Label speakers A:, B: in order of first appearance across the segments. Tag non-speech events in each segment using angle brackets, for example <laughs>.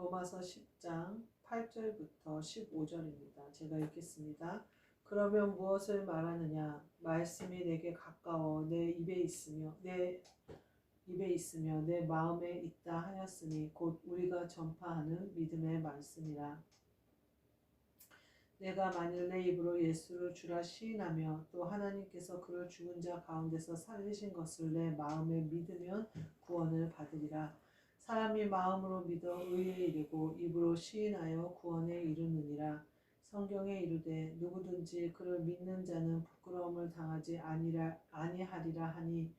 A: 로마서 10장 8절부터 15절입니다. 제가 읽겠습니다. 그러면 무엇을 말하느냐? 말씀이 내게 가까워 내 입에 있으며 내 입에 있으며 내 마음에 있다 하였으니 곧 우리가 전파하는 믿음의 말씀이라. 내가 만일 내 입으로 예수를 주라 시인하며 또 하나님께서 그를 죽은 자 가운데서 살리신 것을 내 마음에 믿으면 구원을 받으리라. 사람이 마음으로 믿어 의에 이르고 입으로 시인하여 구원에 이르느니라. 성경에 이르되 누구든지 그를 믿는 자는 부끄러움을 당하지 아니라 아니하리라 하니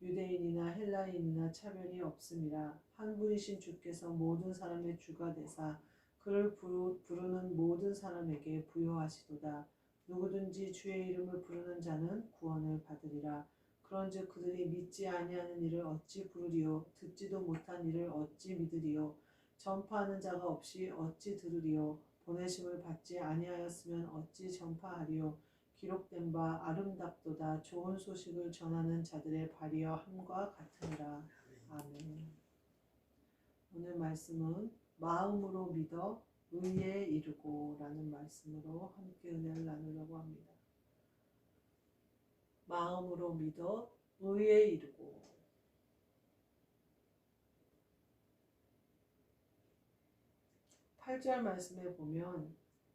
A: 유대인이나 헬라인이나 차별이 없음이라. 한 분이신 주께서 모든 사람의 주가 되사 그를 부르, 부르는 모든 사람에게 부여하시도다. 누구든지 주의 이름을 부르는 자는 구원을 받으리라. 그런즉 그들이 믿지 아니하는 일을 어찌 부르리요? 듣지도 못한 일을 어찌 믿으리요? 전파하는 자가 없이 어찌 들으리요? 보내심을 받지 아니하였으면 어찌 전파하리요? 기록된 바 아름답도다. 좋은 소식을 전하는 자들의 발이여 함과 같으니라. 아멘. 오늘 말씀은 마음으로 믿어 의에 이르고 라는 말씀으로 함께 은혜를 나누려고 합니다. 마음으로 믿어 의에 이르고 8절 말씀에 보면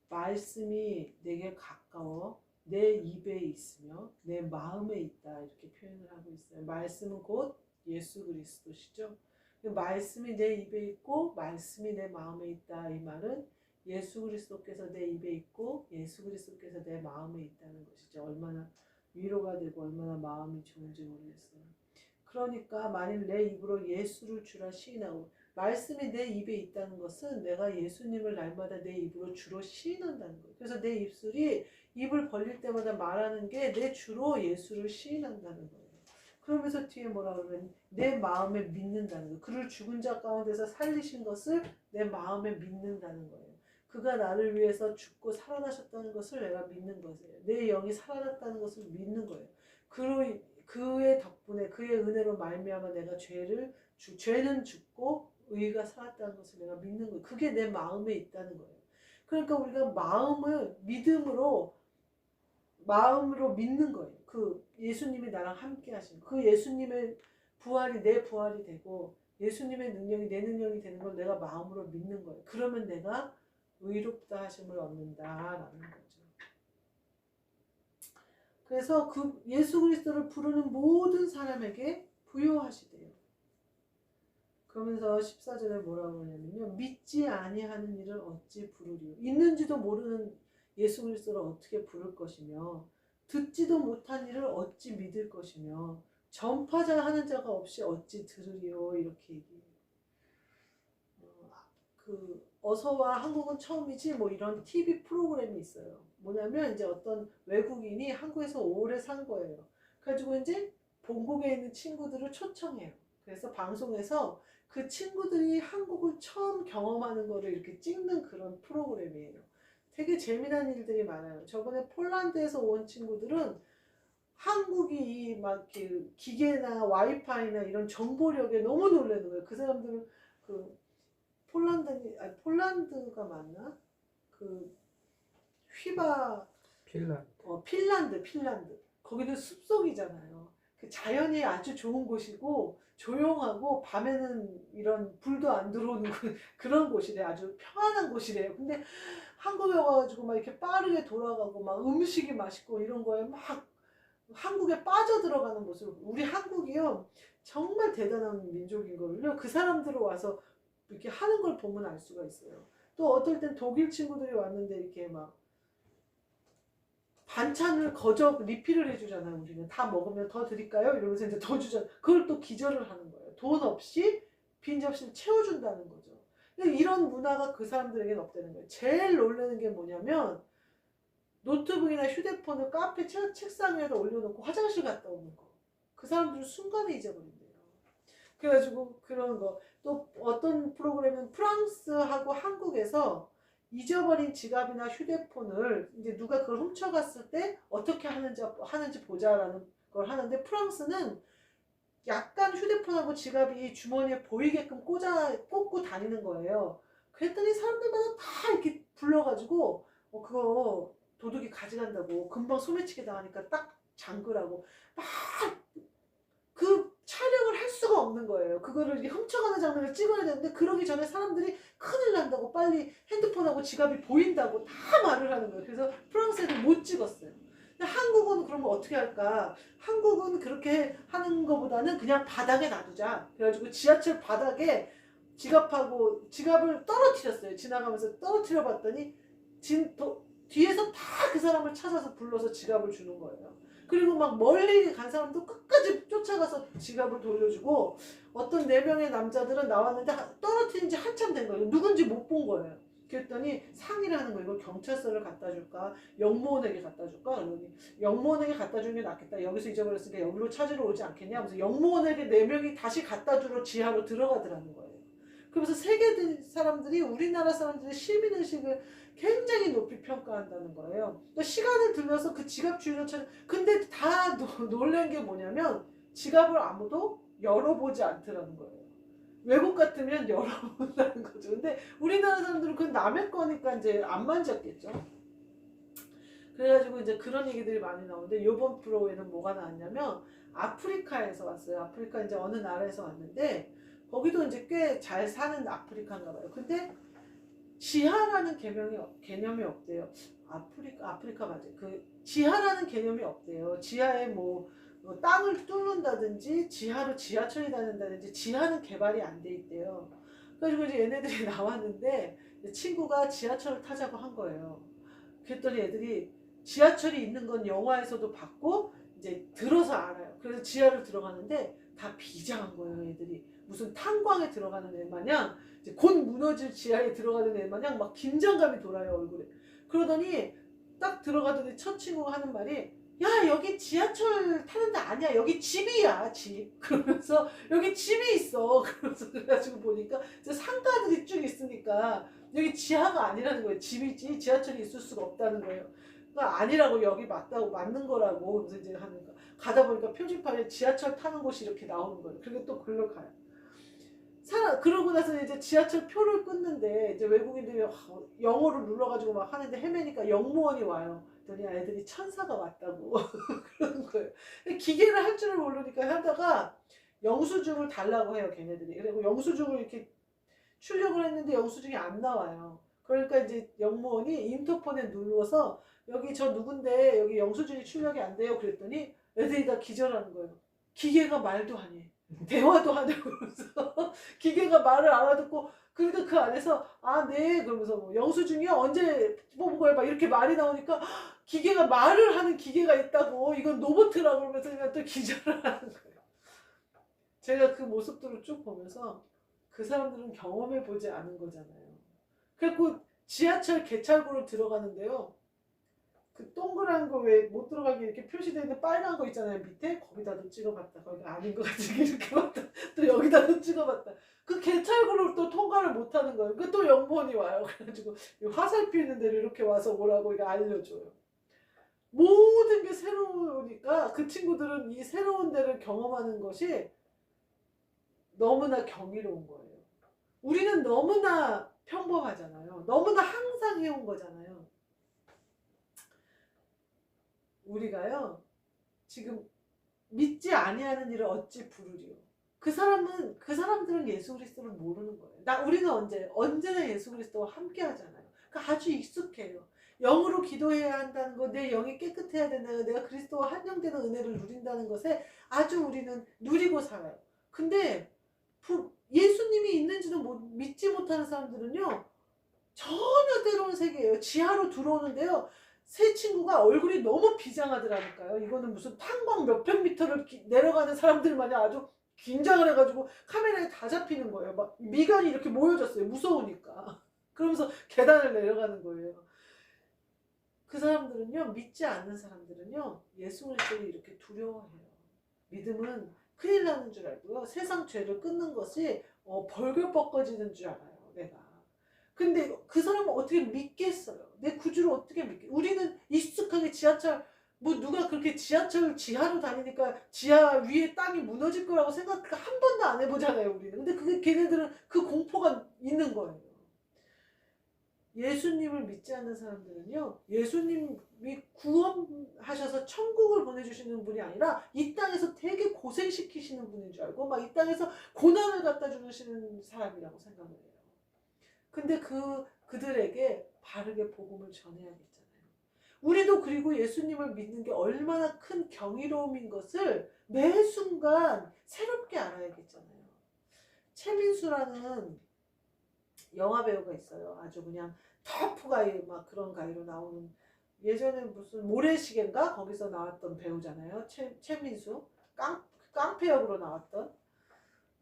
A: 말씀이 내게 가까워 내 입에 있으며 내 마음에 있다 이렇게 표현을 하고 있어요. 말씀은 곧 예수 그리스도시죠. 그 말씀이 내 입에 있고 말씀이 내 마음에 있다 이 말은 예수 그리스도께서 내 입에 있고 예수 그리스도께서 내 마음에 있다는 것이죠. 얼마나 위로가 되고 얼마나 마음이 좋은지 모르겠어요. 그러니까 만일 내 입으로 예수를 주라 시인하고 말씀이 내 입에 있다는 것은 내가 예수님을 날마다 내 입으로 주로 시인한다는 거예요. 그래서 내 입술이 입을 벌릴 때마다 말하는 게 내 주로 예수를 시인한다는 거예요. 그러면서 뒤에 뭐라 그러면 내 마음에 믿는다는 거예요. 그를 죽은 자 가운데서 살리신 것을 내 마음에 믿는다는 거예요. 그가 나를 위해서 죽고 살아나셨다는 것을 내가 믿는 것이에요. 내 영이 살아났다는 것을 믿는 거예요. 그로 그의 덕분에 그의 은혜로 말미암아 내가 죄를 주, 죄는 죽고 의가 살았다는 것을 내가 믿는 거예요. 그게 내 마음에 있다는 거예요. 그러니까 우리가 마음을 믿음으로 마음으로 믿는 거예요. 그 예수님이 나랑 함께 하신 그 예수님의 부활이 내 부활이 되고 예수님의 능력이 내 능력이 되는 걸 내가 마음으로 믿는 거예요. 그러면 내가 의롭다 하심을 얻는다라는 거죠. 그래서 그 예수 그리스도를 부르는 모든 사람에게 부여하시대요. 그러면서 14절에 뭐라고 하냐면요. 믿지 아니하는 일을 어찌 부르리요. 있는지도 모르는 예수 그리스도를 어떻게 부를 것이며 듣지도 못한 일을 어찌 믿을 것이며 전파자 하는 자가 없이 어찌 들으리요 이렇게 얘기해요. 어, 그 어서와 한국은 처음이지 뭐 이런 TV 프로그램이 있어요. 뭐냐면 이제 어떤 외국인이 한국에서 오래 산 거예요. 그래가지고 이제 본국에 있는 친구들을 초청해요. 그래서 방송에서 그 친구들이 한국을 처음 경험하는 거를 이렇게 찍는 그런 프로그램이에요. 되게 재미난 일들이 많아요. 저번에 폴란드에서 온 친구들은 한국이 막 이렇게 기계나 와이파이나 이런 정보력에 너무 놀라는 거예요. 그 사람들은 그 폴란드 아니 폴란드가 맞나? 그 휘바
B: 필란
A: 어, 핀란드, 핀란드. 거기는 숲속이잖아요. 그 자연이 아주 좋은 곳이고 조용하고 밤에는 이런 불도 안 들어오는 곳- <laughs> 그런 곳이래. 아주 평안한 곳이래요. 근데 한국에 와가지고 막 이렇게 빠르게 돌아가고 막 음식이 맛있고 이런 거에 막 한국에 빠져 들어가는 모습. 우리 한국이요 정말 대단한 민족인 걸요. 그 사람들을 와서 이렇게 하는 걸 보면 알 수가 있어요. 또 어떨 땐 독일 친구들이 왔는데 이렇게 막 반찬을 거저 리필을 해주잖아요. 우리는 다 먹으면 더 드릴까요? 이러면서 이제 더 주잖아. 그걸 또 기절을 하는 거예요. 돈 없이 빈 접시를 채워준다는 거죠. 이런 문화가 그 사람들에게는 없다는 거예요. 제일 놀라는 게 뭐냐면 노트북이나 휴대폰을 카페 책- 책상 위에다 올려놓고 화장실 갔다 오는 거. 그 사람들은 순간에 잊어버린대요. 그래가지고 그런 거. 또 어떤 프로그램은 프랑스하고 한국에서 잊어버린 지갑이나 휴대폰을 이제 누가 그걸 훔쳐갔을 때 어떻게 하는지 하는지 보자라는 걸 하는데 프랑스는 약간 휴대폰하고 지갑이 주머니에 보이게끔 꽂아 꽂고 다니는 거예요. 그랬더니 사람들마다 다 이렇게 불러가지고 어 그거 도둑이 가져간다고 금방 소매치게 당하니까 딱 잠그라고 막 그 촬영을 할 수가 없는 거예요. 그거를 이렇게 훔쳐가는 장면을 찍어야 되는데 그러기 전에 사람들이 큰일 난다고 빨리 핸드폰하고 지갑이 보인다고 다 말을 하는 거예요. 그래서 프랑스에는 못 찍었어요. 근데 한국은 그러면 어떻게 할까? 한국은 그렇게 하는 것보다는 그냥 바닥에 놔두자. 그래가지고 지하철 바닥에 지갑하고 지갑을 떨어뜨렸어요. 지나가면서 떨어뜨려 봤더니 진, 도, 뒤에서 다 그 사람을 찾아서 불러서 지갑을 주는 거예요. 그리고 막 멀리 간 사람도 끝까지 쫓아가서 지갑을 돌려주고 어떤 네 명의 남자들은 나왔는데 하- 떨어뜨린 지 한참 된 거예요. 누군지 못 본 거예요. 그랬더니 하는 거예요. 이걸 경찰서를 갖다 줄까? 영무원에게 갖다 줄까? 그러니 영무원에게 갖다 주는 게 낫겠다. 여기서 잊어버렸으니까 여기로 찾으러 오지 않겠냐? 하면서 영무원에게 네 명이 다시 갖다 주러 지하로 들어가더라는 거예요. 그러면서 세계 사람들이 우리나라 사람들의 시민의식을 굉장히 높이 평가한다는 거예요. 그러니까 시간을 들여서 그 지갑 주인을 찾 근데 다 노- 놀란 게 뭐냐면 지갑을 아무도 열어보지 않더라는 거예요. 외국 같으면 <laughs> 열어본다는 거죠. 근데 우리나라 사람들은 그건 남의 거니까 이제 안 만졌겠죠. 그래가지고 이제 그런 얘기들이 많이 나오는데 요번 프로에는 뭐가 나왔냐면 아프리카에서 왔어요. 아프리카 이제 어느 나라에서 왔는데 거기도 이제 꽤 잘 사는 아프리카인가 봐요. 근데 지하라는 개념이 없- 개념이 없대요. 아프리카 아프리카 맞아요. 그 지하라는 개념이 없대요. 지하에 뭐, 뭐 땅을 뚫는다든지 지하로 지하철이 다닌다든지 지하는 개발이 안 돼 있대요. 그래가지고 이제 얘네들이 <laughs> 나왔는데 친구가 지하철을 타자고 한 거예요. 그랬더니 애들이 지하철이 있는 건 영화에서도 봤고 이제 들어서 알아요. 그래서 지하를 들어가는데 다 비장한 거예요, 애들이. 무슨 탄광에 들어가는 애 마냥 이제 곧 무너질 지하에 들어가는 애 마냥 막 긴장감이 돌아요, 얼굴에. 그러더니 딱 들어가더니 첫 친구가 하는 말이 야 여기 지하철 타는 데 아니야. 여기 집이야 집. <laughs> 그러면서 여기 집이 있어. <laughs> 그러면서 그래가지고 보니까 이제 상가들이 쭉 있으니까 여기 지하가 아니라는 거예요. 집이지 지하철이 있을 수가 없다는 거예요. 그러니까 아니라고 여기 맞다고 맞는 거라고 그래서 이제 하는 거 가다 보니까 표지판에 지하철 타는 곳이 이렇게 나오는 거예요. 그리고 또 글로 가요 살아 그러고 나서 이제 지하철 표를 끊는데 이제 외국인들이 와, 영어를 눌러가지고 막 하는데 헤매니까 영무원이 와요. 그랬더니 애들이 천사가 왔다고 <laughs> 그러는 거예요. 기계를 할 줄을 모르니까 하다가 영수증을 달라고 해요, 걔네들이. 그리고 영수증을 이렇게 출력을 했는데 영수증이 안 나와요. 그러니까 이제 영무원이 인터폰에 눌러서 여기 저 누군데 여기 영수증이 출력이 안 돼요. 그랬더니 애들이 다 기절하는 거예요. 기계가 말도 안 해. <laughs> 대화도 안 하고 그러면서 <laughs> 기계가 말을 알아듣고 그러니까 그 안에서 아 네 그러면서 뭐 영수증이요 언제 뽑은 거예요 막 이렇게 말이 나오니까 <gasps> 기계가 말을 하는 기계가 있다고 이건 로봇이라고 그러면서 그냥 또 기절을 하는 거예요. 제가 그 모습들을 쭉 보면서 그 사람들은 경험해 보지 않은 거잖아요. 그래갖고 지하철 개찰구를 들어가는데요. 그 동그란 거 왜 못 들어가게 이렇게 표시되어 있는 빨간 거 있잖아요. 밑에? 거기다도 찍어봤다. 거기가 아닌 것 같으니까 이렇게 봤다. 또 여기다도 찍어봤다. 그 개찰구를 또 통과를 못하는 거예요. 그 또 영무원이 와요. 그래가지고 이 화살표 있는 데를 이렇게 와서 오라고 이거 알려줘요. 모든 게 새로우니까 그 친구들은 이 새로운 데를 경험하는 것이 너무나 경이로운 거예요. 우리는 너무나 평범하잖아요. 너무나 항상 해온 거잖아요 우리가요 지금 믿지 아니하는 일을 어찌 부르리요. 그 사람은 그 사람들은 예수 그리스도를 모르는 거예요. 나 우리가 언제 언제나 예수 그리스도와 함께 하잖아요. 그 아주 익숙해요. 영으로 기도해야 한다는 거, 내 영이 깨끗해야 거, 내가 그리스도와 한영되는 은혜를 누린다는 것에 아주 우리는 누리고 살아요. 근데 부, 예수님이 있는지도 못, 믿지 못하는 사람들은요 전혀 때로운 세계예요. 지하로 들어오는데요. 세 친구가 얼굴이 너무 비장하더라니까요. 이거는 무슨 탄광 몇백 미터를 기- 내려가는 사람들 마냥 아주 긴장을 해가지고 카메라에 다 잡히는 거예요. 막 미간이 이렇게 모여졌어요. 무서우니까. <laughs> 그러면서 계단을 내려가는 거예요. 그 사람들은요, 믿지 않는 사람들은요, 예수 그리스도를 이렇게 두려워해요. 믿음은 큰일 나는 줄 알고요. 세상 죄를 끊는 것이 어, 벌벌 뻗어지는 줄 알아요. 내가. 근데 그 사람은 어떻게 믿겠어요? 내 구주를 어떻게 믿겠? 우리는 익숙하게 지하철 뭐 누가 그렇게 지하철 지하로 다니니까 지하 위에 땅이 무너질 거라고 생각 한 번도 안 해보잖아요 우리는. 근데 그게 걔네들은 그 공포가 있는 거예요. 예수님을 믿지 않는 사람들은요, 예수님이 구원하셔서 천국을 보내주시는 분이 아니라 이 땅에서 되게 고생시키시는 분인 줄 알고, 막 이 땅에서 고난을 갖다 주시는 사람이라고 생각을 해요. 근데 그, 그들에게 바르게 복음을 전해야겠잖아요. 우리도 그리고 예수님을 믿는 게 얼마나 큰 경이로움인 것을 매 순간 새롭게 알아야겠잖아요. 최민수라는 영화 배우가 있어요. 아주 그냥 터프 가이 막 그런 가이로 나오는 예전에 무슨 모래시계인가 거기서 나왔던 배우잖아요. 최 최민수 깡 깡패 역으로 나왔던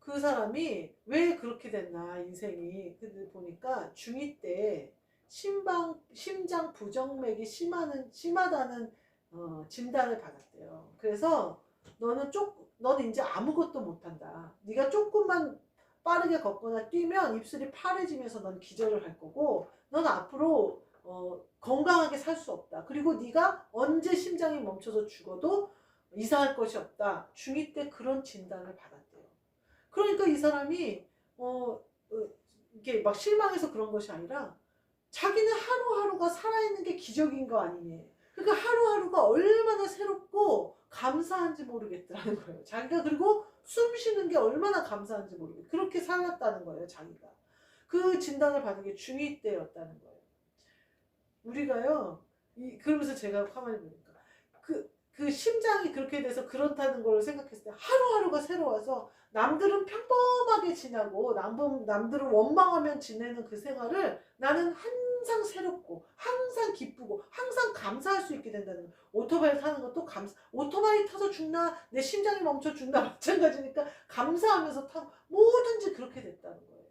A: 그 사람이 왜 그렇게 됐나 인생이 근데 보니까 중2 때 심방 심장 부정맥이 심하는 심하다는 어, 진단을 받았대요. 그래서 너는 쪽 너는 이제 아무것도 못한다. 네가 조금만 빠르게 걷거나 뛰면 입술이 파래지면서 넌 기절을 할 거고 넌 앞으로 어, 건강하게 살 수 없다. 그리고 네가 언제 심장이 멈춰서 죽어도 이상할 것이 없다. 중2 때 그런 진단을 받았대요. 그러니까 이 사람이 어, 어, 이게 막 실망해서 그런 것이 아니라 자기는 하루하루가 살아있는 게 기적인 거 아니니. 그러니까 하루하루가 얼마나 새롭고 감사한지 모르겠다는 거예요. 자기가 그리고 숨 쉬는 게 얼마나 감사한지 모르겠어요. 그렇게 살았다는 거예요, 자기가. 그 진단을 받은 게 중2 때였다는 거예요. 우리가요, 이, 그러면서 제가 가만히 보니까, 그, 그 심장이 그렇게 돼서 그렇다는 걸 생각했을 때 하루하루가 새로워서 남들은 평범하게 지나고 남, 남들은 원망하면 지내는 그 생활을 나는 항상 새롭고 항상 기쁘고 항상 감사할 수 있게 된다는 거예요. 오토바이 타는 것도 감사 오토바이 타서 죽나 내 심장이 멈춰 죽나 <laughs> 마찬가지니까 감사하면서 타고 뭐든지 그렇게 됐다는 거예요.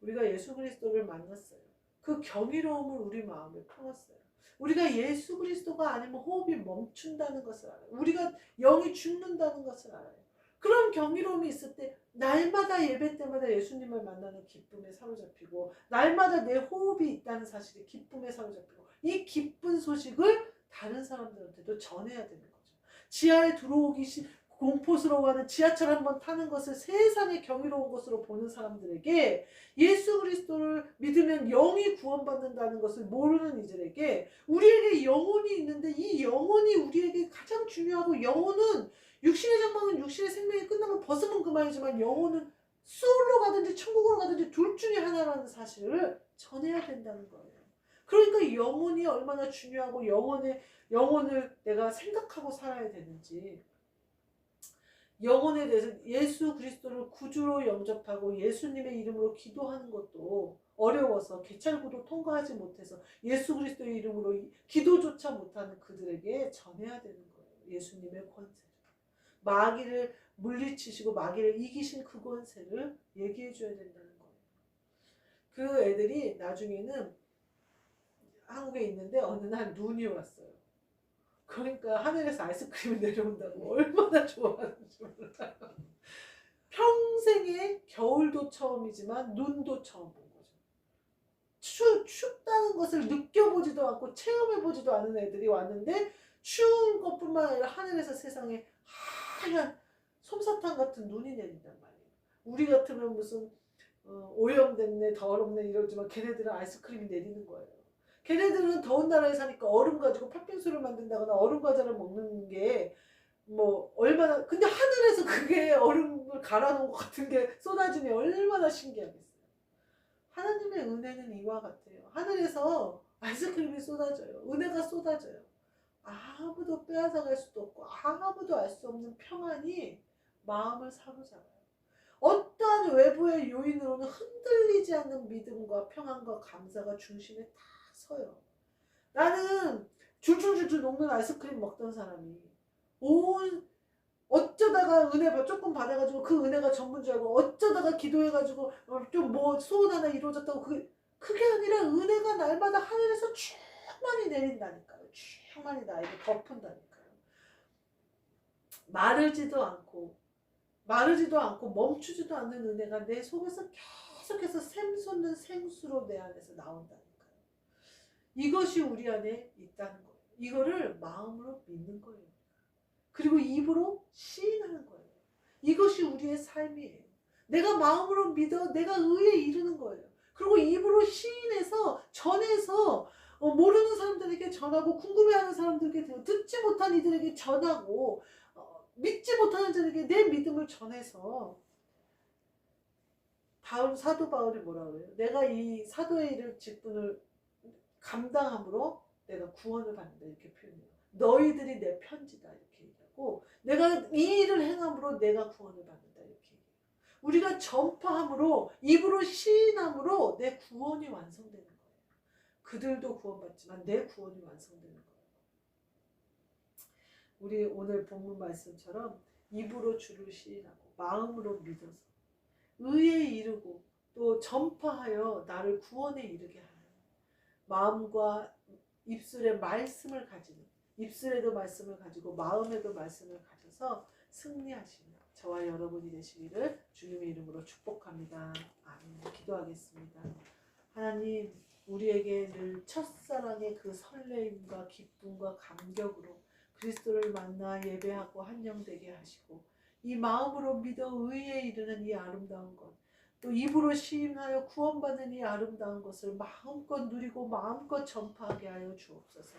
A: 우리가 예수 그리스도를 만났어요. 그 경이로움을 우리 마음에 품었어요. 우리가 예수 그리스도가 아니면 호흡이 멈춘다는 것을 알아요. 우리가 영이 죽는다는 것을 알아요. 그런 경이로움이 있을 때 날마다 예배 때마다 예수님을 만나는 기쁨에 사로잡히고 날마다 내 호흡이 있다는 사실에 기쁨에 사로잡히고 이 기쁜 소식을 다른 사람들한테도 전해야 되는 거죠. 지하에 들어오기 시, 공포스러워 하는 지하철 한 번 타는 것을 세상의 경이로운 것으로 보는 사람들에게 예수 그리스도를 믿으면 영이 구원받는다는 것을 모르는 이들에게 우리에게 영혼이 있는데 이 영혼이 우리에게 가장 중요하고 영혼은 육신의 장막은 육신의 생명이 끝나면 벗으면 그만이지만 영혼은 수월로 가든지 천국으로 가든지 둘 중에 하나라는 사실을 전해야 된다는 거예요. 그러니까 영혼이 얼마나 중요하고 영혼의 영혼을 내가 생각하고 살아야 되는지 영혼에 대해서 예수 그리스도를 구주로 영접하고 예수님의 이름으로 기도하는 것도 어려워서 개찰구도 통과하지 못해서 예수 그리스도의 이름으로 기도조차 못하는 그들에게 전해야 되는 거예요. 예수님의 권세를. 마귀를 물리치시고 마귀를 이기신 그 권세를 얘기해 줘야 된다는 거예요. 그 애들이 나중에는 한국에 있는데 어느 날 눈이 왔어요. 그러니까 하늘에서 아이스크림이 내려온다고 <laughs> 얼마나 좋아하는지 몰라요. 평생에 겨울도 처음이지만 눈도 처음 본 거죠. 추, 춥다는 것을 느껴보지도 않고 체험해보지도 않은 애들이 왔는데 추운 것뿐만 아니라 하늘에서 세상에 하얀 솜사탕 같은 눈이 내린단 말이에요. 우리 같으면 무슨 어, 오염됐네 더럽네 이러지만 걔네들은 아이스크림이 내리는 거예요. 걔네들은 더운 나라에 사니까 얼음 가지고 팥빙수를 만든다거나 얼음 과자를 먹는 게 뭐 얼마나 근데 하늘에서 그게 얼음을 갈아 놓은 것 같은 게 쏟아지니 얼마나 신기하겠어요. 하나님의 은혜는 이와 같아요. 하늘에서 아이스크림이 쏟아져요. 은혜가 쏟아져요. 아무도 빼앗아갈 수도 없고 아무도 알 수 없는 평안이 마음을 사로잡아요. 어떠한 외부의 요인으로는 흔들리지 않는 믿음과 평안과 감사가 중심에 다 서요. 나는 줄줄줄줄 녹는 아이스크림 먹던 사람이 온 어쩌다가 은혜 조금 받아가지고 그 은혜가 전부인 줄 알고 어쩌다가 기도해가지고 어, 좀뭐 소원 하나 이루어졌다고 그게 그게 아니라 은혜가 날마다 하늘에서 충만히 내린다니까요. 충만히 나에게 덮은다니까요. 마르지도 않고 마르지도 않고 멈추지도 않는 은혜가 내 속에서 계속해서 샘솟는 생수로 내 안에서 나온다니까요. 이것이 우리 안에 있다는 거예요. 이거를 마음으로 믿는 거예요. 그리고 입으로 시인하는 거예요. 이것이 우리의 삶이에요. 내가 마음으로 믿어 내가 의에 이르는 거예요. 그리고 입으로 시인해서 전해서 어, 모르는 사람들에게 전하고 궁금해하는 사람들에게 들- 듣지 못한 이들에게 전하고 어, 믿지 못하는 자에게 내 믿음을 전해서 다음 사도 바울이 뭐라 그래요? 내가 이 사도의 일을 직분을 감당함으로 내가 구원을 받는다 이렇게 표현해요. 너희들이 내 편지다 이렇게 얘기하고 내가 이 일을 행함으로 내가 구원을 받는다 이렇게 얘기해요. 우리가 전파함으로 입으로 시인함으로 내 구원이 완성되는 거예요. 그들도 구원받지만 내 구원이 완성되는 거예요. 우리 오늘 본문 말씀처럼 입으로 주를 시인하고 마음으로 믿어서 의에 이르고 또 전파하여 나를 구원에 이르게 하는 마음과 입술에 말씀을 가지는 입술에도 말씀을 가지고 마음에도 말씀을 가져서 승리하시는 저와 여러분이 되시기를 주님의 이름으로 축복합니다. 아멘. 기도하겠습니다. 하나님 우리에게 늘 첫사랑의 그 설레임과 기쁨과 감격으로 그리스도를 만나 예배하고 한영되게 하시고 이 마음으로 믿어 의에 이르는 이 아름다운 것, 또 입으로 시인하여 구원받는 이 아름다운 것을 마음껏 누리고 마음껏 전파하게 하여 주옵소서.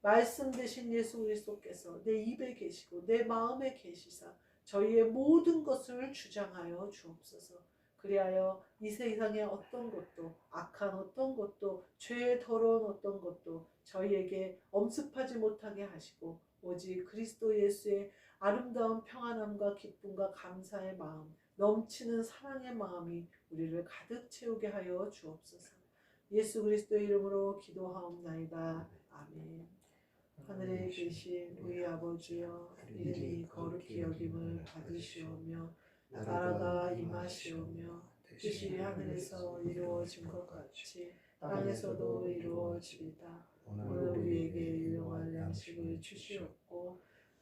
A: 말씀 되신 예수 그리스도께서 내 입에 계시고 내 마음에 계시사 저희의 모든 것을 주장하여 주옵소서. 그리하여 이 세상의 어떤 것도 악한 어떤 것도 죄의 더러운 어떤 것도 저희에게 엄습하지 못하게 하시고 오직 그리스도 예수의 아름다운 평안함과 기쁨과 감사의 마음, 넘치는 사랑의 마음이 우리를 가득 채우게 하여 주옵소서. 예수 그리스도의 이름으로 기도하옵나이다. 아멘. 하늘에 계신 우리 아버지여, 이름이 거룩히 여김을 받으시오며 나라가 임하시오며 뜻이 하늘에서 이루어진 것 같이 땅에서도 이루어지이다. 오늘 우리에게 일용할 양식을 주시옵고